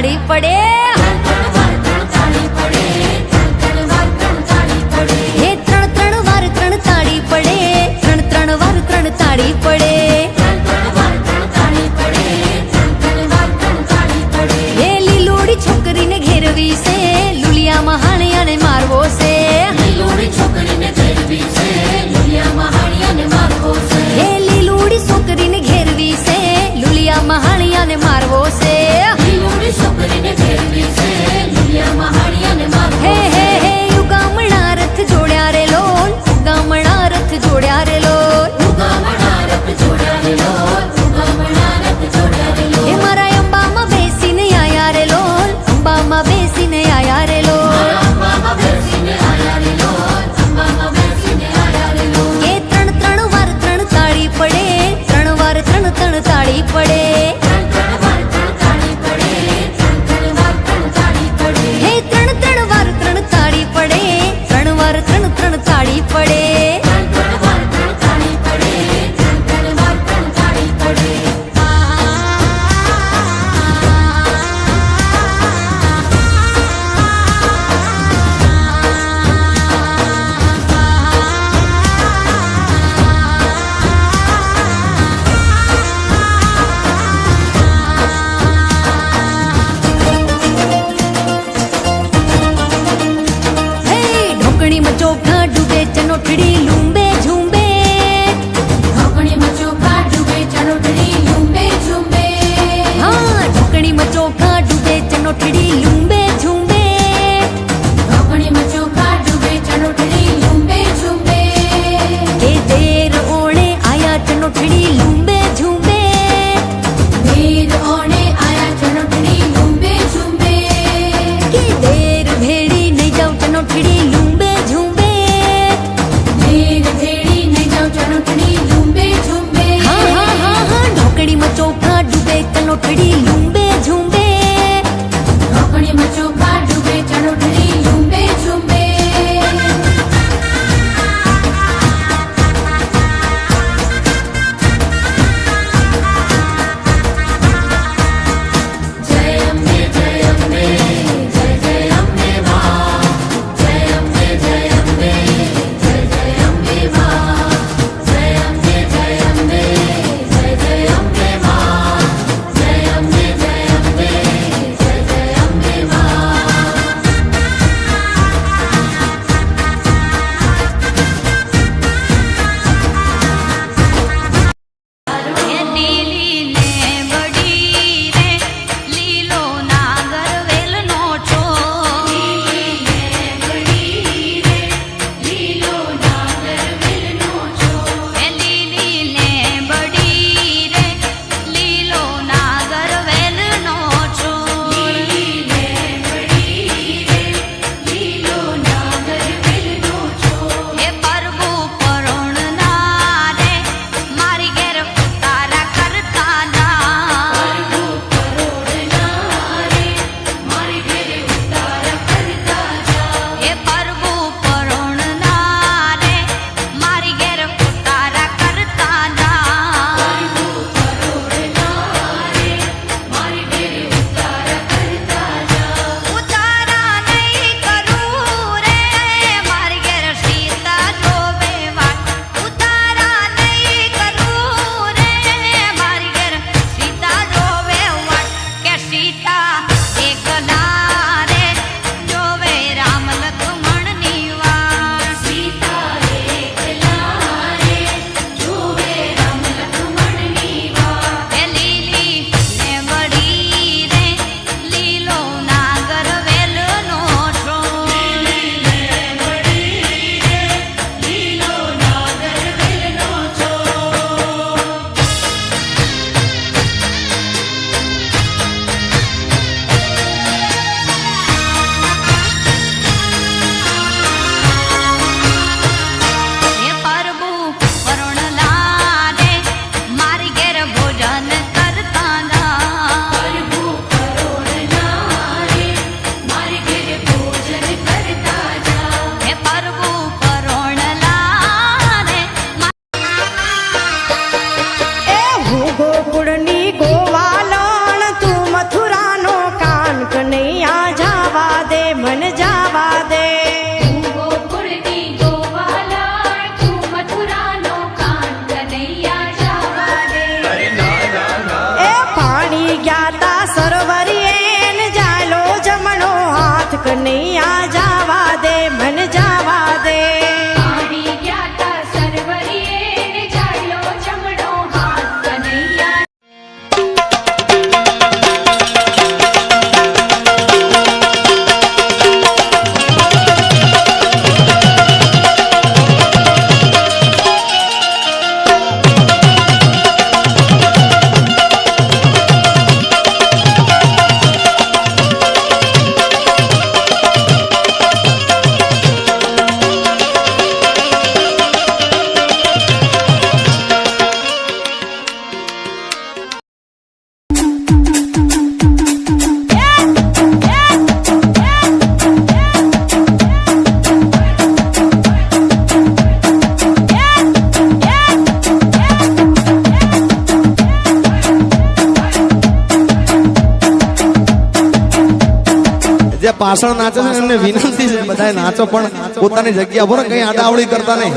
તાળી પડે. પાછળ નાચે છે એમને વિનંતી છે બધા નાચો પણ પોતાની જગ્યા પર કઈ આડાવડી કરતા નહીં.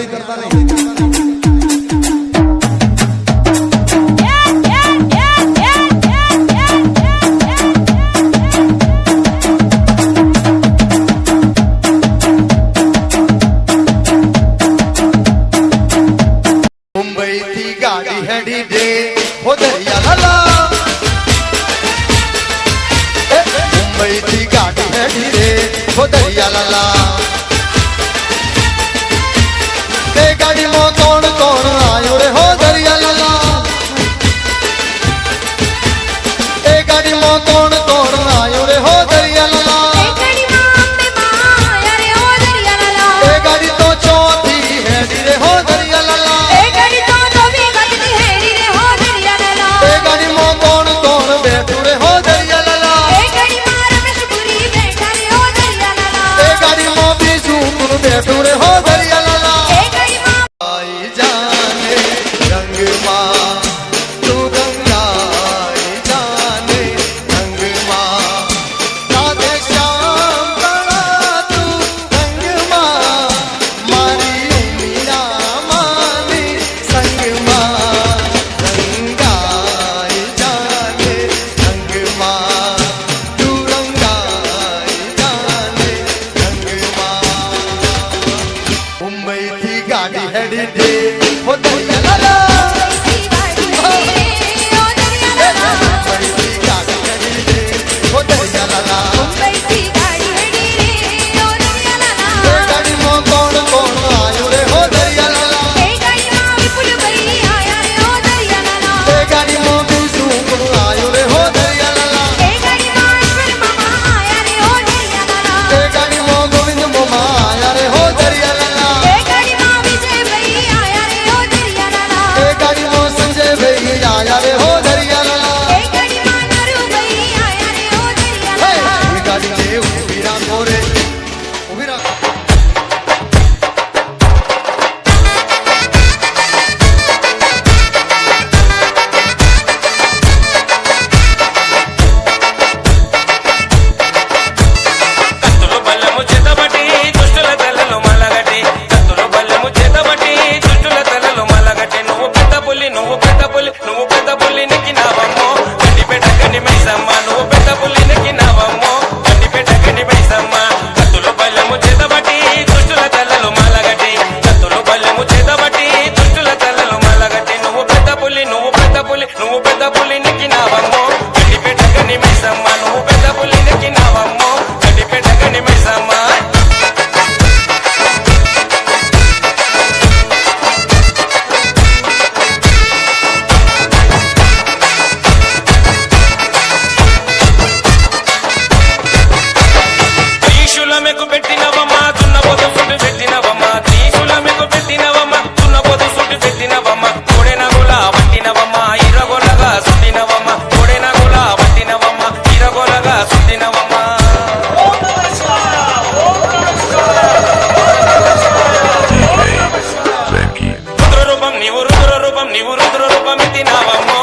రూపం నీవు రుద్ర రూపం నీవు రుద్ర రూపం ఇది నావమ్మో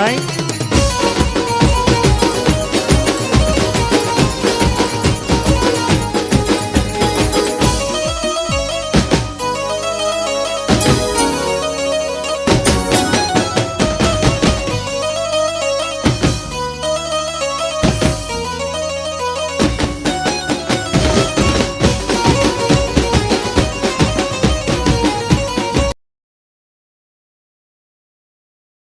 right?